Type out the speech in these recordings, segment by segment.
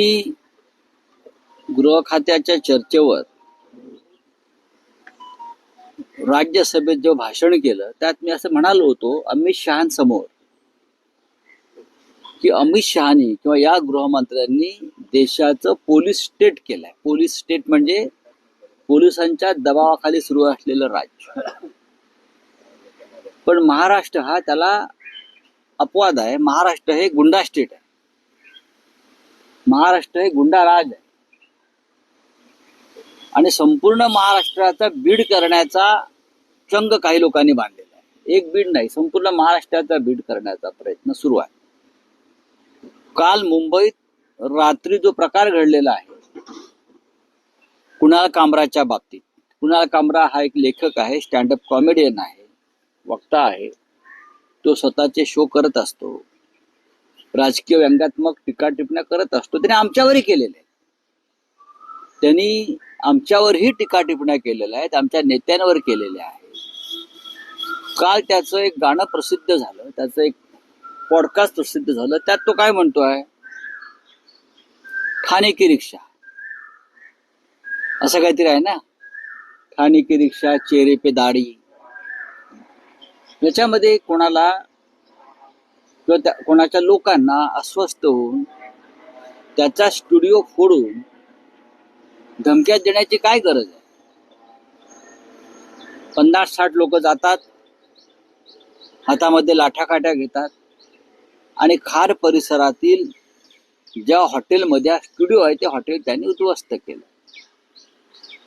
मी गृह खात्याच्या चर्चेवर राज्यसभेत जे भाषण केलं त्यात मी असं म्हणालो होतो अमित शहासमोर की अमित शहानी किंवा या गृहमंत्र्यांनी देशाचं पोलीस स्टेट केलंय. पोलीस स्टेट म्हणजे पोलिसांच्या दबावाखाली सुरू असलेलं राज्य. पण महाराष्ट्र हा त्याला अपवाद आहे. महाराष्ट्र हे गुंडा स्टेट आहे. महाराष्ट्र हे गुंडा राज आहे. आणि संपूर्ण महाराष्ट्राचा बीड करण्याचा चंग काही लोकांनी बांधलेला आहे. एक बीड नाही संपूर्ण महाराष्ट्राचा बीड करण्याचा प्रयत्न सुरू आहे. काल मुंबईत रात्री जो प्रकार घडलेला आहे कुणाल कामराच्या बाबतीत? कुणाल कामरा हा एक लेखक आहे स्टँडअप कॉमेडियन आहे वक्ता आहे. तो स्वतःचे शो करत असतो. राजकीय व्यंगात्मक टीका टिप्पण्या करत असतो. त्याने आमच्यावरही केलेले आहे. त्यांनी आमच्यावरही टीका टिप्पण्या केलेल्या आहेत आमच्या नेत्यांवर केलेल्या आहेत. काल त्याचं एक गाणं प्रसिद्ध झालं त्याचं एक पॉडकास्ट प्रसिद्ध झालं. त्यात तो काय म्हणतोय? ठाणे की रिक्षा. असं काहीतरी आहे ना? ठाणे की रिक्षा चेहरे पे दाढी. याच्यामध्ये कोणाला किंवा त्या कोणाच्या लोकांना अस्वस्थ होऊन त्याचा स्टुडिओ फोडून धमक्या देण्याची काय गरज आहे? पन्नास साठ लोक जातात हातामध्ये लाठाकाठ्या घेतात आणि खार परिसरातील ज्या हॉटेलमध्ये स्टुडिओ आहे ते हॉटेल त्यांनी उद्ध्वस्त केलं.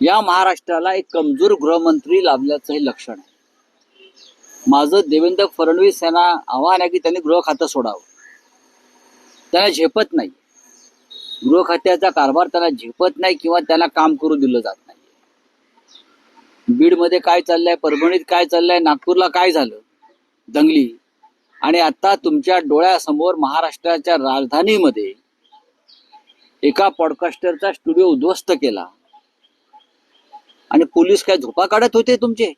या महाराष्ट्राला एक कमजोर गृहमंत्री लाभल्याचं हे लक्षण आहे. माझं देवेंद्र फडणवीस यांना आव्हान आहे की त्यांनी गृह खातं सोडावं. त्यांना झेपत नाही. गृह खात्याचा कारभार त्यांना झेपत नाही किंवा त्यांना काम करू दिलं जात नाही. बीडमध्ये काय चाललंय परभणीत काय चाललंय नागपूरला काय झालं? दंगली. आणि आता तुमच्या डोळ्यासमोर महाराष्ट्राच्या राजधानीमध्ये एका पॉडकास्टरचा स्टुडिओ उद्ध्वस्त केला. आणि पोलीस काय झोपा काढत होते तुमचे?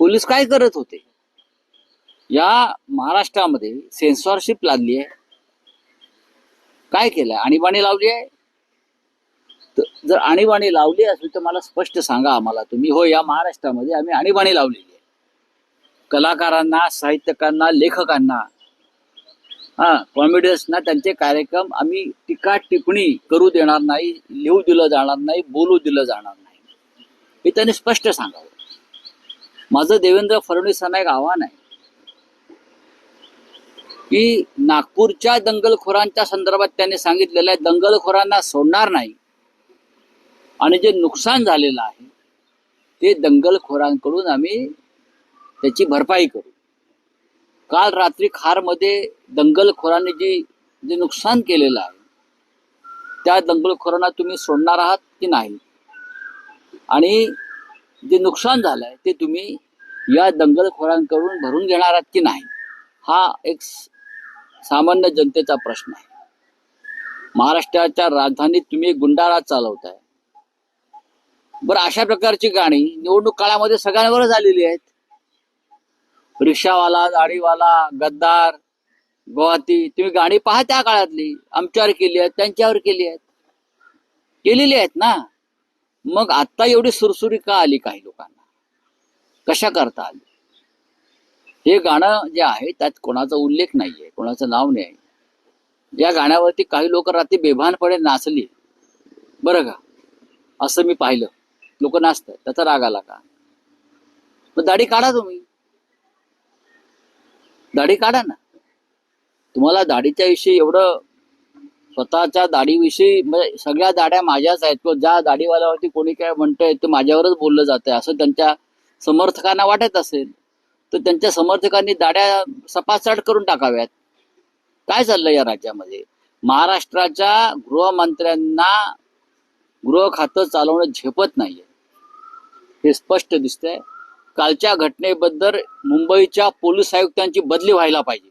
पोलीस काय करत होते? या महाराष्ट्रामध्ये सेन्सॉरशिप लादली आहे. काय केलंय आणीबाणी लावली आहे? जर आणीबाणी लावली असेल तर मला स्पष्ट सांगा आम्हाला तुम्ही. हो या महाराष्ट्रामध्ये आम्ही आणीबाणी लावलेली आहे. कलाकारांना साहित्यकांना लेखकांना हा कॉमेडियन्सना त्यांचे कार्यक्रम आम्ही टीका टिप्पणी करू देणार नाही लिहू दिलं जाणार नाही बोलू दिलं जाणार नाही. हे त्यांनी स्पष्ट सांगावं. माझं देवेंद्र फडणवीसांना एक आव्हान आहे. की नागपूरच्या दंगलखोरांच्या संदर्भात त्यांनी सांगितलेलं आहे दंगलखोरांना सोडणार नाही. आणि जे नुकसान झालेलं आहे ते दंगलखोरांकडून आम्ही त्याची भरपाई करू. काल रात्री खारमध्ये दंगलखोरांनी जी जे नुकसान केलेलं आहे त्या दंगलखोरांना तुम्ही सोडणार आहात की नाही? आणि जे नुकसान झालंय ते तुम्ही या दंगलखोरांकडून भरून घेणार आहात की नाही हा एक सामान्य जनतेचा प्रश्न आहे. महाराष्ट्राच्या राजधानीत तुम्ही गुंडाळा चालवताय. बरं अशा प्रकारची गाणी निवडणूक काळामध्ये सगळ्यांवरच आलेली आहेत. रिक्षावाला दाढीवाला गद्दार गोवाती तुम्ही गाणी पहा त्या काळातली आमच्यावर केली आहेत त्यांच्यावर केली आहेत. केलेली आहेत ना? मग आता एवढी सुरसुरी का आली काही लोकांना? कशा करता आली? हे गाणं जे आहे त्यात कोणाचा उल्लेख नाहीये कोणाचं नाव नाही. या गाण्यावरती काही लोक रात्री बेभानपणे नाचली. बरं का? असं मी पाहिलं. लोक नाचतात त्याचा राग आला का? मग दाढी काढा तुम्ही. दाढी काढा ना. तुम्हाला दाढीच्या विषयी एवढं स्वतःच्या दाढीविषयी म्हणजे सगळ्या दाढ्या माझ्याच आहेत. किंवा ज्या दाढीवाल्यावरती कोणी काय म्हणतंय ते माझ्यावरच बोललं जातंय. असं त्यांच्या समर्थकांना वाटत असेल तर त्यांच्या समर्थकांनी दाड्या सपासाट करून टाकाव्यात. काय चाललंय या राज्यामध्ये? महाराष्ट्राच्या गृहमंत्र्यांना गृह खातं चालवणं झेपत नाहीये. हे स्पष्ट दिसतंय. कालच्या घटनेबद्दल मुंबईच्या पोलीस आयुक्तांची बदली व्हायला पाहिजे.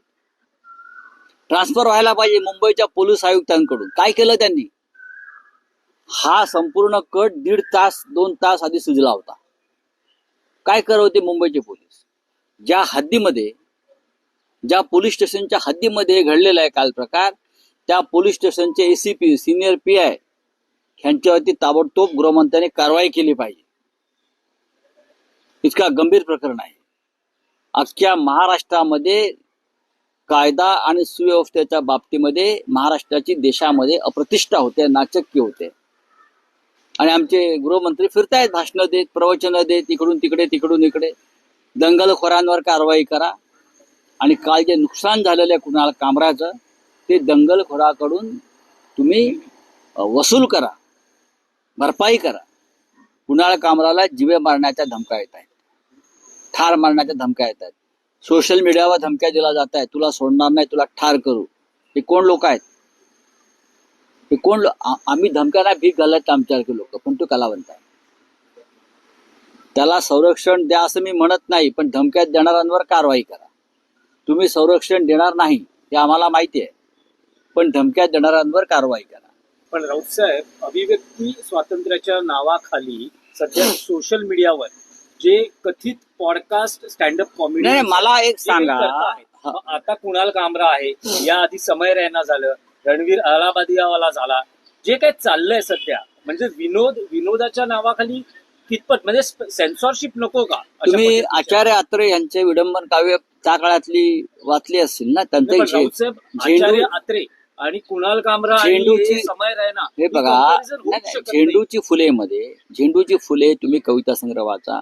ट्रान्सफर व्हायला पाहिजे मुंबईच्या पोलीस आयुक्तांकडून. काय केलं त्यांनी? हा संपूर्ण कट दीड तास दोन तास आधी सुजला होता. काय करत होते मुंबईचे पोलीस? ज्या हद्दीमध्ये ज्या पोलीस स्टेशनच्या हद्दीमध्ये घडलेला आहे काल प्रकार त्या पोलीस स्टेशनचे एसीपी सिनियर पी आय ह्यांच्यावरती ताबडतोब गृहमंत्र्यांनी कारवाई केली पाहिजे. इतका गंभीर प्रकरण आहे. अख्ख्या महाराष्ट्रामध्ये कायदा आणि सुव्यवस्थेच्या बाबतीमध्ये महाराष्ट्राची देशामध्ये अप्रतिष्ठा होते नाचक्य होते. आणि आमचे गृहमंत्री फिरतायत भाषणं देत प्रवचनं देत इकडून तिकडे तिकडून इकडे. दंगलखोरांवर कारवाई करा. आणि काल जे नुकसान झालेलं आहे कुणाला कामराचं ते दंगलखोराकडून तुम्ही वसूल करा. भरपाई करा. कुणाल कामराला जिवे मारण्याच्या धमक्या येत आहेत. ठार मारण्याच्या धमक्या येत आहेत. सोशल मीडियावर धमक्या दिला जात आहे तुला सोडणार नाही तुला ठार करू. हे कोण लोक आहेत? हे कोण आम्ही धमक्याला भीक घालत आमच्यासारखे लोक. पण तो कलावंत आहे. त्याला संरक्षण द्या असं मी म्हणत नाही पण धमक्यात देणाऱ्यांवर कारवाई करा. तुम्ही संरक्षण देणार नाही हे आम्हाला माहिती आहे. पण धमक्यात देणाऱ्यांवर कारवाई करा. पण राऊत साहेब अभिव्यक्ती स्वातंत्र्याच्या नावाखाली सध्या सोशल मीडियावर जे कथित पॉडकास्ट स्टँडअप कॉमेडी नाही मला एक सांगा. आता कुणाल कामरा आहे या आधी समय रैना झालं रणवीर अलाहाबादियावाला झाला जे काही चाललंय सध्या म्हणजे विनोद विनोदाच्या नावाखाली कितपत म्हणजे सेन्सॉरशिप नको का तुम्ही? आचार्य आत्रे यांचे विडंबन काव्य त्या काळातली वाचली असतील ना त्यांचा आचार्य आत्रे आणि कुणाल कामरा झेंडूची- समय रैना हे बघा. झेंडूची फुलेमध्ये झेंडूची फुले तुम्ही कविता संग्रह वाचा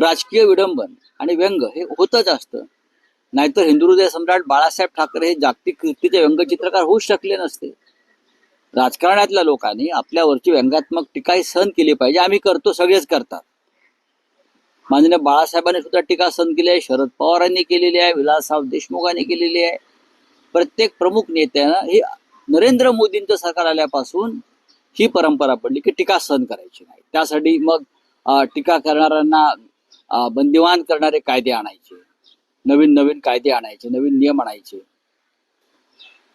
राजकीय विडंबन आणि व्यंग हे होतच असतं. नाहीतर हिंदुहृदय सम्राट बाळासाहेब ठाकरे हे जागतिक कीर्तीचे व्यंगचित्रकार होऊ शकले नसते. राजकारणातल्या लोकांनी आपल्यावरची व्यंगात्मक टीकाही सहन केली पाहिजे. आम्ही करतो सगळेच करतात. माननीय बाळासाहेबांनी सुद्धा टीका सहन केली आहे. शरद पवारांनी केलेली आहे. विलासराव देशमुखांनी केलेली आहे. प्रत्येक प्रमुख नेत्यानं हे नरेंद्र मोदींचं सरकार आल्यापासून ही परंपरा पडली की टीका सहन करायची नाही. त्यासाठी मग टीका करणाऱ्यांना बंदिवान करणारे कायदे आणायचे. नवीन नवीन कायदे आणायचे नवीन नियम आणायचे.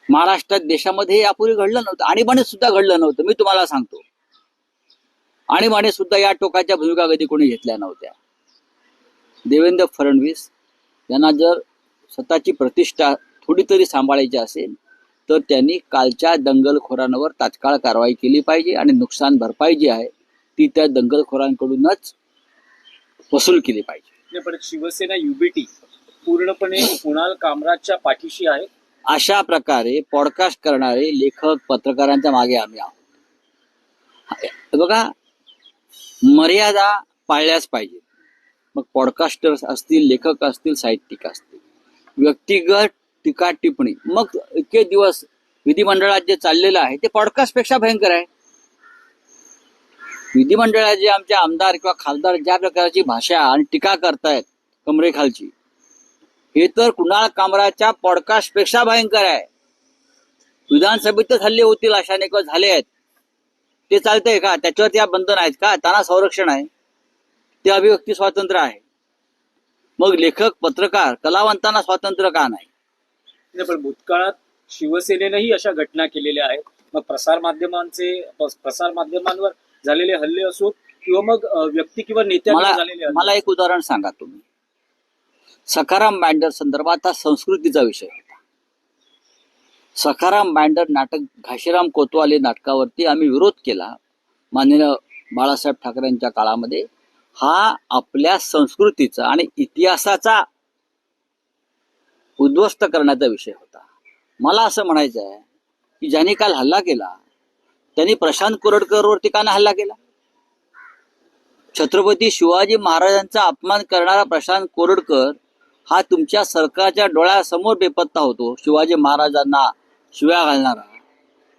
महाराष्ट्रात देशामध्ये यापूर्वी घडलं नव्हतं. आणीबाणीत सुद्धा घडलं नव्हतं. मी तुम्हाला सांगतो. आणीबाणी सुद्धा या टोकाच्या भूमिका कधी कोणी घेतल्या नव्हत्या. देवेंद्र फडणवीस यांना जर स्वतःची प्रतिष्ठा थोडी तरी सांभाळायची असेल तर त्यांनी कालच्या दंगलखोरांवर तात्काळ कारवाई केली पाहिजे आणि नुकसान भरपाई जी आहे ती त्या दंगलखोरांकडूनच वसूल केली पाहिजे. पण शिवसेना युबीटी पूर्णपणे कुणाल कामराजच्या पाठीशी आहे? अशा प्रकारे पॉडकास्ट करणारे लेखक पत्रकारांच्या मागे आम्ही आहोत. बघा मर्यादा पाळल्याच पाहिजे. मग पॉडकास्टर्स असतील लेखक असतील साहित्यिक असतील व्यक्तिगत टीका टिप्पणी मग इतके दिवस विधिमंडळात जे चाललेलं आहे ते पॉडकास्टपेक्षा भयंकर आहे. विधिमंडळाचे आमचे आमदार किंवा खासदार ज्या प्रकारची भाषा आणि टीका करतायत कमरेखालची हे तर कुणाल कामराच्या पॉडकास्टपेक्षा भयंकर आहे. विधानसभेतच हल्ले होतील अशाने किंवा झाले आहेत. ते चालतंय का? त्याच्यावरती या बंधन आहेत का? त्यांना संरक्षण आहे. ते अभिव्यक्ती स्वातंत्र्य आहे. मग लेखक पत्रकार कलावंतांना स्वातंत्र्य का नाही? नाही, पण भूतकाळात शिवसेनेनंही अशा घटना केलेल्या आहेत. मग प्रसार माध्यमांचे प्रसार माध्यमांवर झालेले हल्ले असोत किंवा मग व्यक्ती किंवा मला झालेले मला एक उदाहरण सांगा तुम्ही. सखाराम बँडर संदर्भात हा संस्कृतीचा विषय होता. सखाराम बँडर नाटक घाशीराम कोतवाले नाटकावरती आम्ही विरोध केला. माननीय बाळासाहेब ठाकरेंच्या काळामध्ये. हा आपल्या संस्कृतीचा आणि इतिहासाचा उद्ध्वस्त करण्याचा विषय होता. मला असं म्हणायचं आहे की ज्यांनी काल हल्ला केला त्यांनी प्रशांत कोरडकरवरती का हल्ला केला? छत्रपती शिवाजी महाराजांचा अपमान करणारा प्रशांत कोरडकर हा तुमच्या सरकारच्या डोळ्यासमोर बेपत्ता होतो शिवाजी महाराजांना शिव्या घालणारा.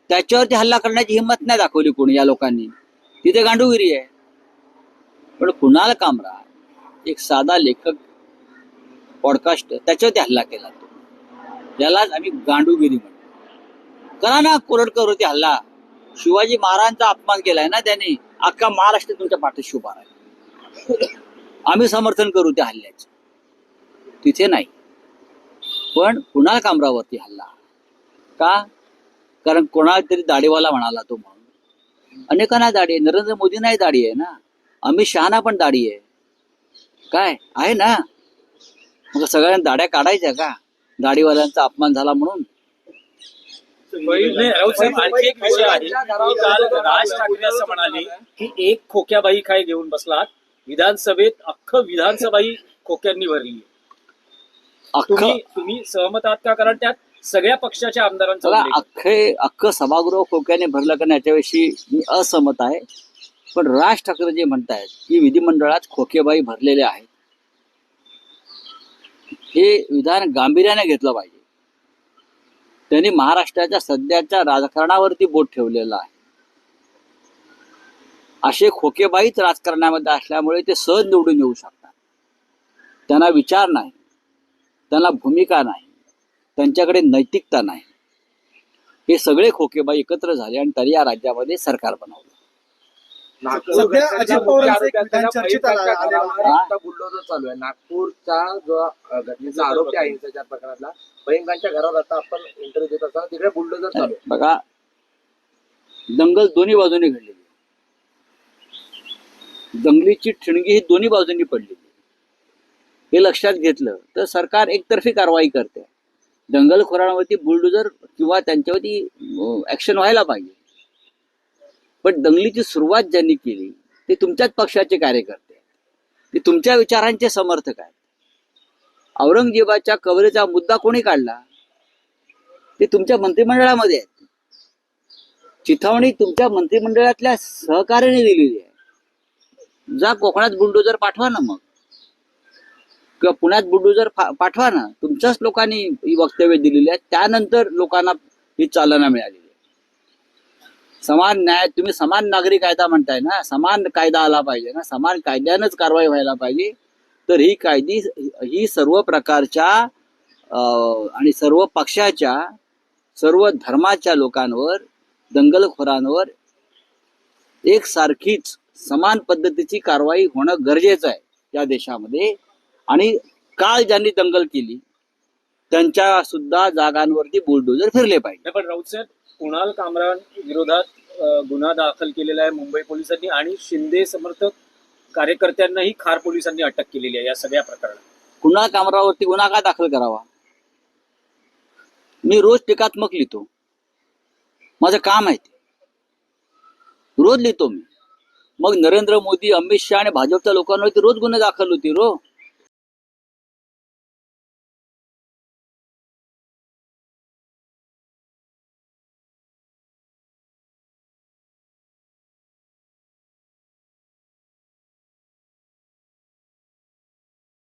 त्याच्यावरती हल्ला करण्याची हिंमत नाही दाखवली कोणी या लोकांनी. तिथे गांडूगिरी आहे. पण कुणाल कामरा? एक साधा लेखक पॉडकास्ट त्याच्यावरती हल्ला केला तो. यालाच आम्ही गांडूगिरी म्हणतो. करा ना कोरडकरवरती हल्ला. शिवाजी महाराजांचा अपमान केलाय ना त्यांनी. अख्खा महाराष्ट्र तुमच्या पाठीशी उभा राहील. आम्ही समर्थन करू त्या हल्ल्याचं. तिथे नाही. पण कुणाल कामरावरती हल्ला. का? कारण कोणाला तरी दाढीवाला म्हणाला तो म्हणून. अनेकांना दाढी आहे. नरेंद्र मोदींनाही दाढी आहे ना. अमित शहाना पण दाढी आहे. काय? आहे ना. मग सगळ्यांना दाढ्या काढायच्या का? दाढीवाल्यांचा अपमान झाला म्हणून. राऊत साहेब आणखी एक विषय आहे की काल राज ठाकरे असं म्हणाले की एक खोक्याबाई काय घेऊन बसलात विधानसभेत अख्खं विधानसभाही खोक्यांनी भरली अख्खं तुम्ही तुम्ही सहमत आहात का? कारण त्यात सगळ्या पक्षाच्या आमदारांचा. अख्खे अख्खं सभागृह खोक्याने भरलं का नाही याच्याविषयी मी असहमत आहे. पण राज ठाकरे जे म्हणतायत की विधिमंडळात खोकेबाई भरलेले आहेत हे विधान गांभीर्याने घेतलं पाहिजे. त्यांनी महाराष्ट्राच्या सध्याच्या राजकारणावरती बोट ठेवलेलं आहे. असे खोकेबाईच राजकारणामध्ये असल्यामुळे ते सहज निवडून येऊ शकतात. त्यांना विचार नाही. त्यांना भूमिका नाही. त्यांच्याकडे नैतिकता नाही. हे सगळे खोकेबाई एकत्र झाले आणि तरी या राज्यामध्ये सरकार बनवलं. सध्या अजित पवारांचं एक विधान चर्चेत आलं- आलेलं आहे. हा? बुलडोजर चालू आहे. नागपूरचा जो अ, घटनेचा आरोपी आहे हिंसाचार प्रकरणातला भयंकांच्या घरावर आता आपण इंटरव्ह्यू देत असताना तिकडे बुलडोजर चालू आहे. बघा दंगल दोन्ही बाजूने घडलेली दंगलीची ठिणगी ही दोन्ही बाजूंनी पडलेली हे लक्षात घेतलं तर सरकार एकतर्फी कारवाई करते. दंगलखोरांवरती बुलडोजर किंवा त्यांच्यावरती ऍक्शन व्हायला पाहिजे. पण दंगलीची सुरुवात ज्यांनी केली ते तुमच्याच पक्षाचे कार्यकर्ते. ते तुमच्या विचारांचे समर्थक आहेत. औरंगजेबाच्या कवरेचा मुद्दा कोणी काढला? ते तुमच्या मंत्रिमंडळामध्ये आहेत. चिथावणी तुमच्या मंत्रिमंडळातल्या सहकार्याने दिलेली आहे. जा कोकणात बुलडोजर पाठवा ना मग. किंवा पुण्यात बुलडोजर पाठवा ना. तुमच्याच लोकांनी ही वक्तव्य दिलेली आहेत त्यानंतर लोकांना ही चालना मिळाली. समान न्याय तुम्ही समान नागरी कायदा म्हणताय ना समान कायदा आला पाहिजे ना समान कायद्यानंच कारवाई व्हायला पाहिजे. तर ही कायदी ही सर्व प्रकारच्या अं, आणि सर्व पक्षाच्या सर्व धर्माच्या लोकांवर दंगलखोरांवर एकसारखीच समान पद्धतीची कारवाई होणं गरजेचं आहे या देशामध्ये. आणि काल ज्यांनी दंगल केली त्यांच्या सुद्धा जागांवरती बुलडोजर फिरले पाहिजे. पण राऊत साहेब कुणाल कामरान विरोधात गुन्हा दाखल केलेला आहे मुंबई पोलिसांनी आणि शिंदे समर्थक कार्यकर्त्यांनाही खार पोलिसांनी अटक केलेली आहे या सगळ्या प्रकरणात. कुणाल कामरावरती गुन्हा का दाखल करावा? मी रोज टीकात्मक लिहितो. माझं काम आहे ते. रोज लिहितो मी. मग नरेंद्र मोदी अमित शहा आणि भाजपच्या लोकांवरती रोज गुन्हे दाखल होते रो हो.